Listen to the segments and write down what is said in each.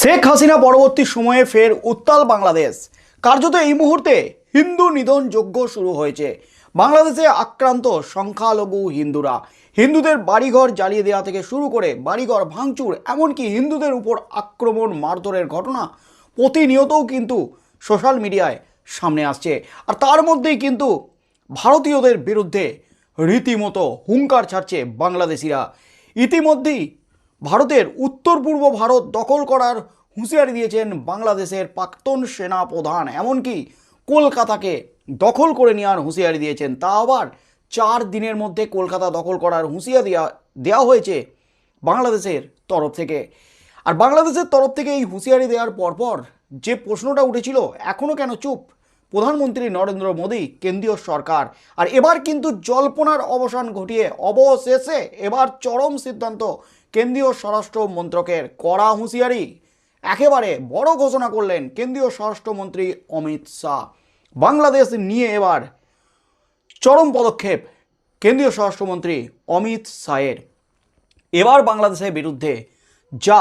শেখ হাসিনা পরবর্তী সময়ে ফের উত্তাল বাংলাদেশ। কার্যত এই মুহূর্তে হিন্দু নিধন যজ্ঞ শুরু হয়েছে। বাংলাদেশে আক্রান্ত সংখ্যালঘু হিন্দুরা। হিন্দুদের বাড়িঘর জ্বালিয়ে দেওয়া থেকে শুরু করে বাড়িঘর ভাঙচুর, এমনকি হিন্দুদের উপর আক্রমণ মারধরের ঘটনা প্রতিনিয়তও কিন্তু সোশ্যাল মিডিয়ায় সামনে আসছে। আর তার মধ্যেই কিন্তু ভারতীয়দের বিরুদ্ধে রীতিমতো হুঙ্কার ছাড়ছে বাংলাদেশিরা। ইতিমধ্যেই ভারতের উত্তর পূর্ব ভারত দখল করার হুঁশিয়ারি দিয়েছেন বাংলাদেশের প্রাক্তন সেনা প্রধান এমনকি কলকাতাকে দখল করে নেওয়ার হুঁশিয়ারি দিয়েছেন। তা আবার চার দিনের মধ্যে কলকাতা দখল করার হুঁশিয়ারি দেওয়া দেওয়া হয়েছে বাংলাদেশের তরফ থেকে। আর বাংলাদেশের তরফ থেকে এই হুঁশিয়ারি দেওয়ার পরপর যে প্রশ্নটা উঠেছিল এখনও কেন চুপ? প্রধানমন্ত্রী নরেন্দ্র মোদী, কেন্দ্রীয় সরকার। আর এবার কিন্তু জল্পনার অবসান ঘটিয়ে অবশেষে এবার চরম সিদ্ধান্ত কেন্দ্রীয় স্বরাষ্ট্র মন্ত্রকের। কড়া হুঁশিয়ারি একেবারে বড় ঘোষণা করলেন কেন্দ্রীয় স্বরাষ্ট্রমন্ত্রী অমিত শাহ। বাংলাদেশ নিয়ে এবার চরম পদক্ষেপ কেন্দ্রীয় স্বরাষ্ট্রমন্ত্রী অমিত শাহের। এবার বাংলাদেশের বিরুদ্ধে যা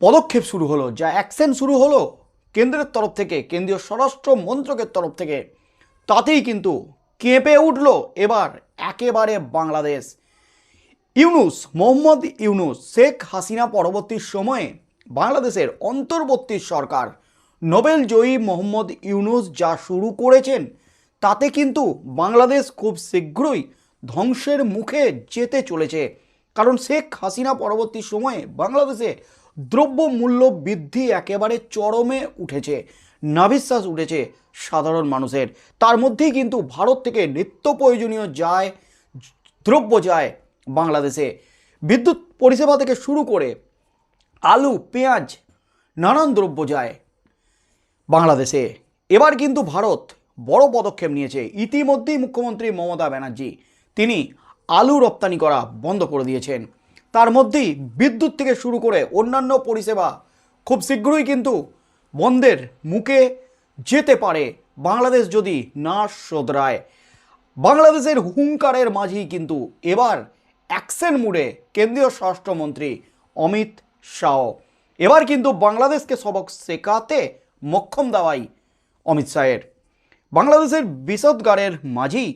পদক্ষেপ শুরু হলো, যা অ্যাকশন শুরু হলো কেন্দ্রের তরফ থেকে, কেন্দ্রীয় স্বরাষ্ট্র মন্ত্রকের তরফ থেকে, তাতেই কিন্তু কেঁপে উঠল এবার একেবারে বাংলাদেশ। ইউনুস, মোহাম্মদ ইউনুস, শেখ হাসিনা পরবর্তী সময়ে বাংলাদেশের অন্তর্বর্তী সরকার। নোবেল জয়ী মোহাম্মদ ইউনুস যা শুরু করেছেন, তাতে কিন্তু বাংলাদেশ খুব শীঘ্রই ধ্বংসের মুখে যেতে চলেছে। কারণ শেখ হাসিনা পরবর্তী সময়ে বাংলাদেশে দ্রব্য মূল্য বৃদ্ধি একেবারে চরমে উঠেছে, নাভিশ্বাস উঠেছে সাধারণ মানুষের। তার মধ্যেই কিন্তু ভারত থেকে নিত্য প্রয়োজনীয় যায়, দ্রব্য যায় বাংলাদেশে। বিদ্যুৎ পরিষেবা থেকে শুরু করে আলু, পেঁয়াজ, নানান দ্রব্য যায় বাংলাদেশে। এবার কিন্তু ভারত বড় পদক্ষেপ নিয়েছে। ইতিমধ্যেই মুখ্যমন্ত্রী মমতা ব্যানার্জি, তিনি আলু রপ্তানি করা বন্ধ করে দিয়েছেন। তার মধ্যেই বিদ্যুৎ থেকে শুরু করে অন্যান্য পরিষেবা খুব শীঘ্রই কিন্তু বন্ধের মুখে যেতে পারে। বাংলাদেশ যদি না শোধরায়, বাংলাদেশের হুঙ্কারের মাঝেই কিন্তু এবার অ্যাকশন মুডে কেন্দ্রীয় স্বরাষ্ট্রমন্ত্রী অমিত শাহ। এবার কিন্তু বাংলাদেশকে সবক শেখাতে মক্ষম দেওয়াই অমিত শাহের। বাংলাদেশের বিষদগারের মাঝি,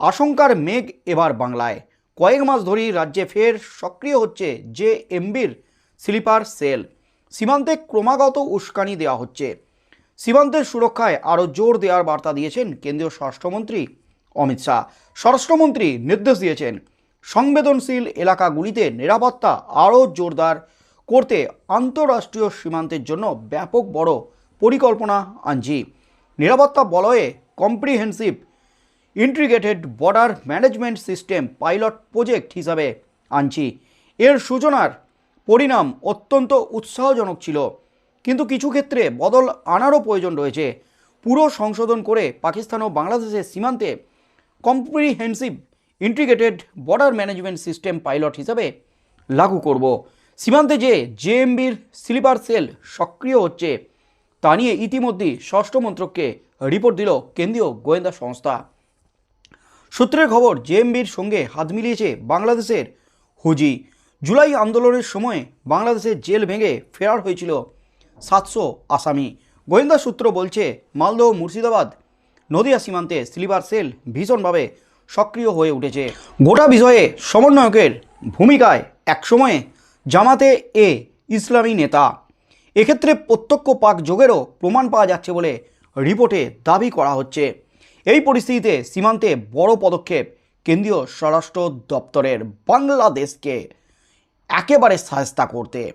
আশঙ্কার মেঘ এবার বাংলায়। কয়েক মাস ধরেই রাজ্যে ফের সক্রিয় হচ্ছে যে এমবির স্লিপার সেল। সীমান্তে ক্রমাগত উস্কানি দেওয়া হচ্ছে। সীমান্তের সুরক্ষায় আরও জোর দেওয়ার বার্তা দিয়েছেন কেন্দ্রীয় স্বরাষ্ট্রমন্ত্রী অমিত শাহ। স্বরাষ্ট্রমন্ত্রী নির্দেশ দিয়েছেন, সংবেদনশীল এলাকাগুলিতে নিরাপত্তা আরও জোরদার করতে আন্তঃরাষ্ট্রীয় সীমান্তের জন্য ব্যাপক বড় পরিকল্পনা আনছি। নিরাপত্তা বলয়ে comprehensive integrated border management system pilot project হিসাবে আনছি। এর সূচনার পরিণাম অত্যন্ত উৎসাহজনক ছিল। কিন্তু কিছু ক্ষেত্রে বদল আনারও প্রয়োজন রয়েছে। পুরো সংশোধন করে পাকিস্তান ও বাংলাদেশের সীমান্তে comprehensive integrated border management system pilot হিসাবে লাগু করব। সীমান্তে যে জেএমবির স্লিপার সেল সক্রিয় হচ্ছে, তা নিয়ে ইতিমধ্যেই ষষ্ঠ মন্ত্রককে রিপোর্ট দিল কেন্দ্রীয় গোয়েন্দা সংস্থা। সূত্রের খবর জেএমবির সঙ্গে হাত মিলিয়েছে বাংলাদেশের হুজি। জুলাই আন্দোলনের সময় বাংলাদেশের জেল ভেঙে ফেরার হয়েছিল সাতশো আসামি। গোয়েন্দা সূত্র বলছে, মালদহ, মুর্শিদাবাদ নদিয়া সীমান্তে স্লিপার সেল ভীষণভাবে সক্রিয় হয়ে উঠেছে। গোটা বিষয়ে সমন্বয়কের ভূমিকায় একসময়ে জামাতে এ ইসলামী নেতা। এক্ষেত্রে প্রত্যক্ষ পাক যোগেরও প্রমাণ পাওয়া যাচ্ছে বলে রিপোর্টে দাবি করা হচ্ছে। এই পরিস্থিতিতে সীমান্তে বড় পদক্ষেপ কেন্দ্রীয় স্বরাষ্ট্র দপ্তরের বাংলাদেশকে একেবারে সাহস্তা করতে।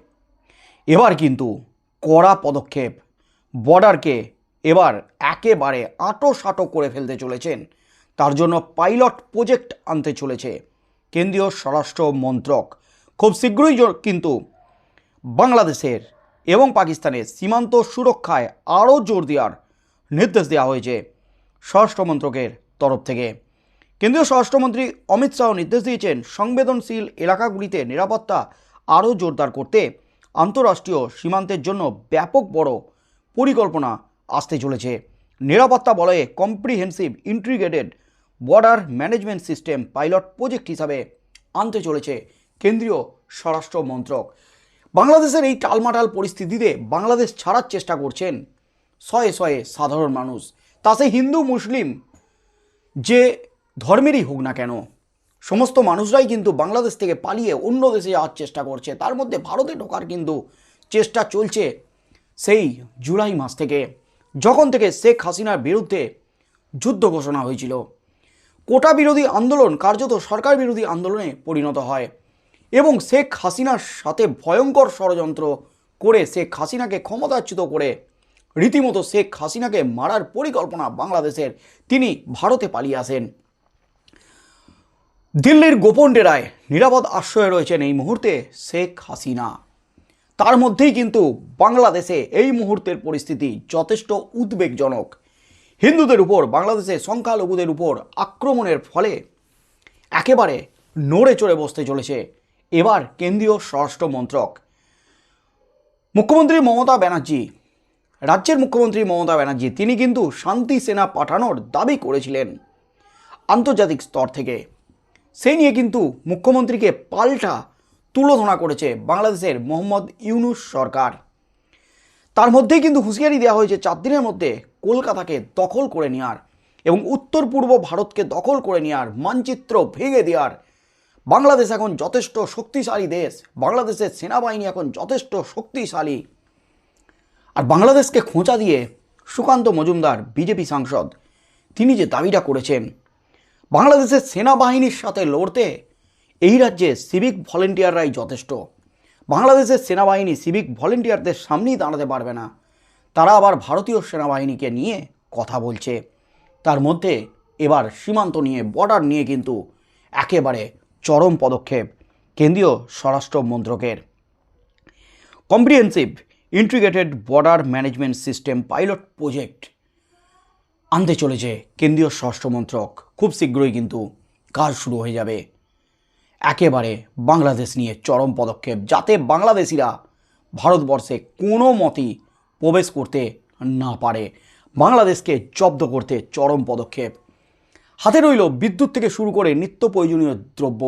এবার কিন্তু কড়া পদক্ষেপ। বর্ডারকে এবার একেবারে আঁটো সাঁটো করে ফেলতে চলেছেন। তার জন্য পাইলট প্রজেক্ট আনতে চলেছে। কেন্দ্রীয় স্বরাষ্ট্র মন্ত্রক খুব শীঘ্রই কিন্তু বাংলাদেশের এবং পাকিস্তানের সীমান্ত সুরক্ষায় আরও জোর দেওয়ার নির্দেশ দেওয়া হয়েছে স্বরাষ্ট্র মন্ত্রকের তরফ থেকে। কেন্দ্রীয় স্বরাষ্ট্রমন্ত্রী অমিত শাহ নির্দেশ দিয়েছেন সংবেদনশীল এলাকাগুলিতে নিরাপত্তা আরও জোরদার করতে আন্তঃরাষ্ট্রীয় সীমান্তের জন্য ব্যাপক বড় পরিকল্পনা আসতে চলেছে। নিরাপত্তা বলয়ে comprehensive integrated border management system pilot project হিসাবে আনতে চলেছে কেন্দ্রীয় স্বরাষ্ট্র মন্ত্রক। বাংলাদেশের এই টালমাটাল পরিস্থিতিতে বাংলাদেশ ছাড়ার চেষ্টা করছেন শয়ে শয়ে সাধারণ মানুষ। তা সে হিন্দু, মুসলিম যে ধর্মেরই হোক না কেন, সমস্ত মানুষরাই কিন্তু বাংলাদেশ থেকে পালিয়ে অন্য দেশে যাওয়ার চেষ্টা করছে। তার মধ্যে ভারতে ঢোকার কিন্তু চেষ্টা চলছে সেই জুলাই মাস থেকে, যখন থেকে শেখ হাসিনার বিরুদ্ধে যুদ্ধ ঘোষণা হয়েছিল। কোটা বিরোধী আন্দোলন কার্যত সরকার বিরোধী আন্দোলনে পরিণত হয়। এবং শেখ হাসিনার সাথে ভয়ঙ্কর ষড়যন্ত্র করে শেখ হাসিনাকে ক্ষমতাচ্যুত করে রীতিমতো শেখ হাসিনাকে মারার পরিকল্পনা বাংলাদেশের তিনি ভারতে পালিয়ে আসেন। দিল্লির গোপন ডেরায় নিরাপদ আশ্রয়ে রয়েছেন এই মুহূর্তে শেখ হাসিনা। তার মধ্যেই কিন্তু বাংলাদেশে এই মুহূর্তের পরিস্থিতি যথেষ্ট উদ্বেগজনক। হিন্দুদের উপর, বাংলাদেশে সংখ্যালঘুদের উপর আক্রমণের ফলে একেবারে নড়ে চড়ে বসতে চলেছে এবার কেন্দ্রীয় স্বরাষ্ট্র মন্ত্রক। মুখ্যমন্ত্রী মমতা ব্যানার্জি, রাজ্যের মুখ্যমন্ত্রী মমতা ব্যানার্জি, তিনি কিন্তু শান্তি সেনা পাঠানোর দাবি করেছিলেন আন্তর্জাতিক স্তর থেকে। সেই নিয়ে কিন্তু মুখ্যমন্ত্রীকে পাল্টা তুলোধনা করেছে বাংলাদেশের মোহাম্মদ ইউনুস সরকার। তার মধ্যেই কিন্তু হুঁশিয়ারি দেওয়া হয়েছে চার দিনের মধ্যে কলকাতাকে দখল করে নেওয়ার এবং উত্তর পূর্ব ভারতকে দখল করে নেওয়ার মানচিত্র ভেঙে দেওয়ার বাংলাদেশ এখন যথেষ্ট শক্তিশালী দেশ। বাংলাদেশের সেনাবাহিনী এখন যথেষ্ট শক্তিশালী। আর বাংলাদেশকে খোঁচা দিয়ে সুকান্ত মজুমদার, বিজেপি সাংসদ, তিনি যে দাবিটা করেছেন, বাংলাদেশের সেনাবাহিনীর সাথে লড়তে এই রাজ্যে সিভিক ভলেন্টিয়াররাই যথেষ্ট। বাংলাদেশের সেনাবাহিনী সিভিক ভলেন্টিয়ারদের সামনেই দাঁড়াতে পারবে না। তারা আবার ভারতীয় সেনাবাহিনীকে নিয়ে কথা বলছে। তার মধ্যে এবার সীমান্ত নিয়ে বর্ডার নিয়ে কিন্তু একেবারে চরম পদক্ষেপ, কেন্দ্রীয় স্বরাষ্ট্র মন্ত্রকের। Comprehensive integrated border management system pilot project আনতে চলেছে কেন্দ্রীয় স্বরাষ্ট্র মন্ত্রক। খুব শীঘ্রই কিন্তু কাজ শুরু হয়ে যাবে। একেবারে বাংলাদেশ নিয়ে চরম পদক্ষেপ, যাতে বাংলাদেশিরা ভারতবর্ষে কোনো মতেই প্রবেশ করতে না পারে। বাংলাদেশকে জব্দ করতে চরম পদক্ষেপ। হাতে রইল বিদ্যুৎ থেকে শুরু করে নিত্য প্রয়োজনীয় দ্রব্য।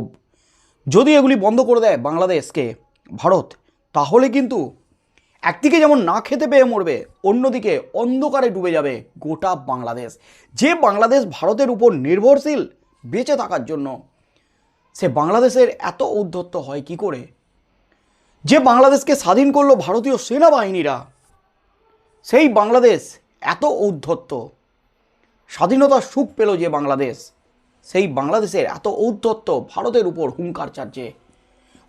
যদি এগুলি বন্ধ করে দেয় বাংলাদেশকে, ভারত, তাহলে কিন্তু একদিকে যেমন না খেতে পেয়ে মরবে, অন্যদিকে অন্ধকারে ডুবে যাবে গোটা বাংলাদেশ। যে বাংলাদেশ ভারতের উপর নির্ভরশীল বেঁচে থাকার জন্য, সে বাংলাদেশের এত ঔদ্ধত্য হয় কি করে? যে বাংলাদেশকে স্বাধীন করল ভারতীয় সেনাবাহিনীরা, সেই বাংলাদেশ এত ঔদ্ধত্য স্বাধীনতার সুখ পেল যে বাংলাদেশ, সেই বাংলাদেশের এত ঔদ্ধত্য ভারতের উপর হুঙ্কার চাচ্ছে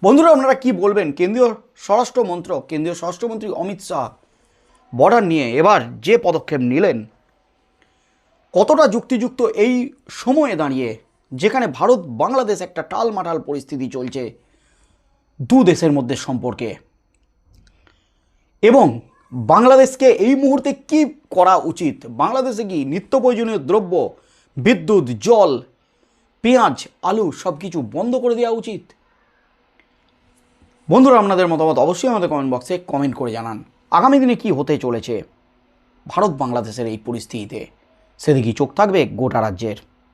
বন্ধুরা, আপনারা কি বলবেন? কেন্দ্রীয় স্বরাষ্ট্র মন্ত্রক, কেন্দ্রীয় স্বরাষ্ট্রমন্ত্রী অমিত শাহ বর্ডার নিয়ে এবার যে পদক্ষেপ নিলেন, কতটা যুক্তিযুক্ত এই সময়ে দাঁড়িয়ে যেখানে ভারত, বাংলাদেশ একটা টালমাটাল পরিস্থিতি চলছে দু দেশের মধ্যে সম্পর্কে। এবং বাংলাদেশকে এই মুহূর্তে কি করা উচিত? বাংলাদেশে কি নিত্য প্রয়োজনীয় দ্রব্য, বিদ্যুৎ, জল, পেঁয়াজ, আলু সব কিছু বন্ধ করে দেওয়া উচিত? বন্ধুরা, আপনাদের মতামত অবশ্যই আমাদের কমেন্ট বক্সে কমেন্ট করে জানান। আগামী দিনে কি হতে চলেছে ভারত বাংলাদেশের এই পরিস্থিতিতে? সেদিকেই চোখ থাকবে গোটা রাজ্যের।